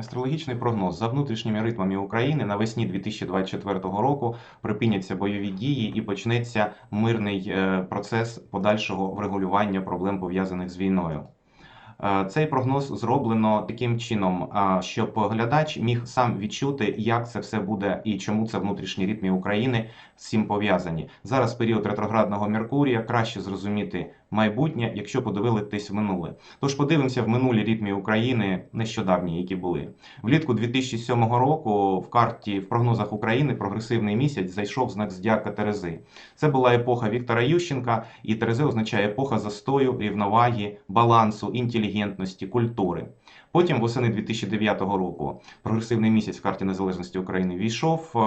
Астрологічний прогноз за внутрішніми ритмами України навесні 2024 року припиняться бойові дії і почнеться мирний е, процес подальшого врегулювання проблем пов'язаних з війною. Е, Цей прогноз зроблено таким чином, щоб глядач міг сам відчути, як це все буде і чому це внутрішні ритми України з цим пов'язані. Зараз період ретроградного Меркурія краще зрозуміти майбутнє, якщо подивитись в минуле. Тож подивимося в минулі ритми України нещодавні, які були влітку 2007 року. В карті в прогнозах України прогресивний місяць зайшов знак Здяка Терези. Це була епоха Віктора Ющенка, і Терези означає епоха застою, рівноваги, балансу, інтелігентності, культури. Потім восени 2009 року прогресивний місяць в карті незалежності України війшов е,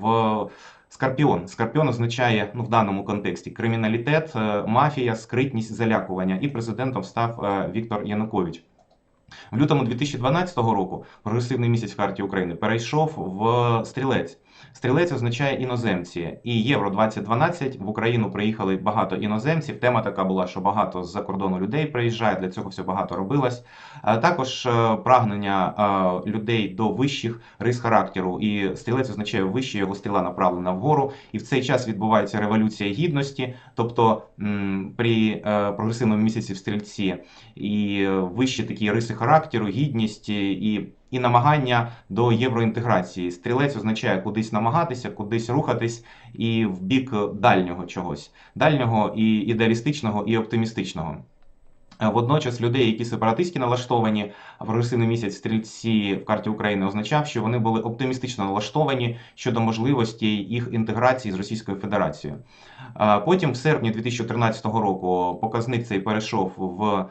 в Скорпіон. Скорпіон означає ну в даному контексті криміналітет, е, мафія, скритність, залякування. І президентом став е, Віктор Янукович. В лютому 2012 року прогресивний місяць в карті України перейшов в стрілець. Стрілець означає іноземці, і Євро 2012 в Україну приїхали багато іноземців. Тема така була, що багато з-за кордону людей приїжджає. Для цього все багато робилось. А Також е, прагнення е, людей до вищих рис характеру. І стрілець означає вище, його стріла направлена вгору. І в цей час відбувається революція гідності, тобто при е, прогресивному місяці в стрільці і е, вищі такі риси характеру, гідність і. І намагання до євроінтеграції. Стрілець означає кудись намагатися, кудись рухатись і в бік дальнього чогось, дальнього і ідеалістичного, і оптимістичного. Е, Водночас людей, які сепаратистськи налаштовані, прогресивний місяць стрільці в карті України означав, що вони були оптимістично налаштовані щодо можливості їх інтеграції з Російською Федерацією. Е, Потім, в серпні 2013 року, показник цей перейшов в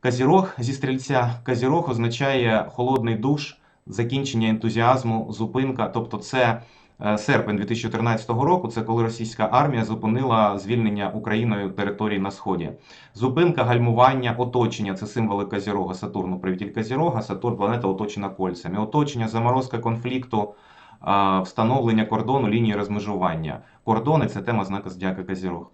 Казірог зі стрільця. Казірог означає холодний душ, закінчення ентузіазму, зупинка. Тобто, це е, серпень 2014 року. Це коли російська армія зупинила звільнення Україною територій на сході. Зупинка, гальмування, оточення це символи Казірога. Сатурну привітіль Казірога, Сатурн планета оточена кольцями. Оточення, заморозка конфлікту. Встановлення кордону лінії розмежування. Кордони це тема знака Здяка Казірог.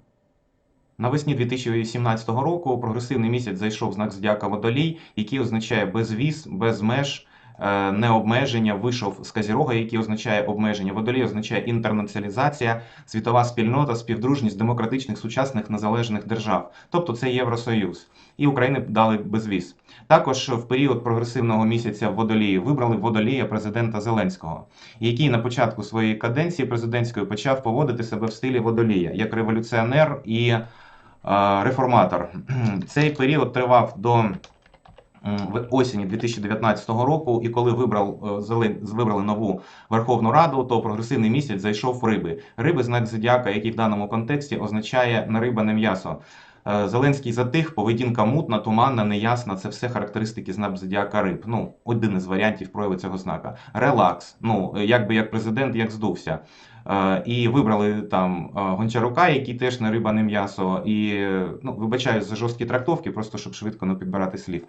Навесні 2018 року прогресивний місяць зайшов знак Зодіака Водолій, який означає безвіз, без меж, е, необмеження. Вийшов з Казірога, який означає обмеження. Водолій означає інтернаціоналізація, світова спільнота, співдружність демократичних сучасних незалежних держав. Тобто це Євросоюз. І Україні дали безвіз. Також в період прогресивного місяця в Водолії вибрали Водолія президента Зеленського, який на початку своєї каденції президентської почав поводити себе в стилі Водолія як революціонер і реформатор. Цей період тривав до осені 2019 року, і коли вибрав е, вибрали нову Верховну Раду, то прогресивний місяць зайшов риби. Риби знак зодіака, який в даному контексті означає не риба, не м'ясо. Е, Зеленський затих, поведінка мутна, туманна, неясна. Це все характеристики знак зодіака риб. Ну, один із варіантів прояви цього знака. Релакс. Ну, якби як президент, як здувся. Е, І вибрали там е, Гончарука, який теж не риба, не м'ясо. І ну, вибачаюсь за жорсткі трактовки, просто щоб швидко не підбирати слів.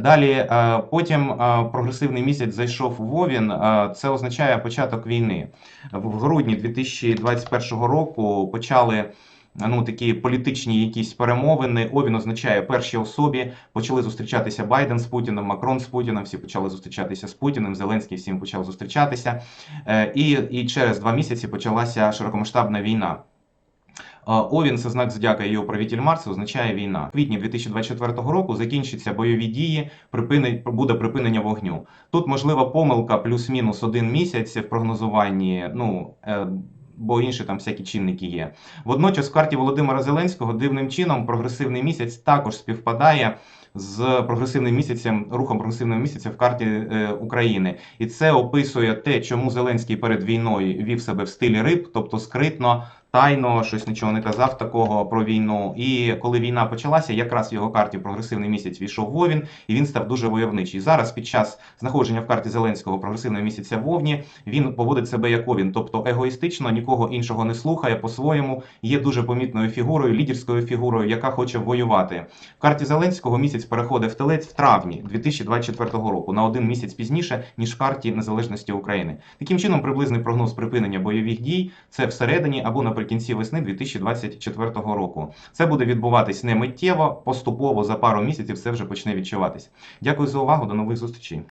Далі, потім прогресивний місяць зайшов у Вовін. Це означає початок війни. В грудні 2021 року почали ну, такі політичні якісь перемовини. Овін означає перші особі. Почали зустрічатися Байден з Путіним, Макрон з Путіним, всі почали зустрічатися з Путіним, Зеленський всім почав зустрічатися. Е, І, і через два місяці почалася широкомасштабна війна. Е, Овін це знак зодіака його правитель Марс означає війна. В квітні 2024 року закінчаться бойові дії, припини, буде припинення вогню. Тут можлива помилка плюс-мінус один місяць в прогнозуванні. Ну е, бо інші там всякі чинники є. Водночас в карті Володимира Зеленського дивним чином прогресивний місяць також співпадає з прогресивним місяцем, рухом прогресивного місяця в карті е, України. І це описує те, чому Зеленський перед війною вів себе в стилі риб, тобто скритно, тайно, щось нічого не казав такого про війну. І коли війна почалася, якраз в його карті прогресивний місяць війшов Вовін, і він став дуже войовничий. Зараз, під час знаходження в карті Зеленського прогресивного місяця Вовні, він поводить себе як Овін, тобто егоїстично, нікого іншого не слухає по-своєму, є дуже помітною фігурою, лідерською фігурою, яка хоче воювати. В карті Зеленського місяць переходить в телець в травні 2024 року на один місяць пізніше, ніж в карті Незалежності України. Таким чином, приблизний прогноз припинення бойових дій це всередині або наприкінці весни 2024 року. Це буде відбуватись не миттєво, поступово за пару місяців все вже почне відчуватись. Дякую за увагу. До нових зустрічей.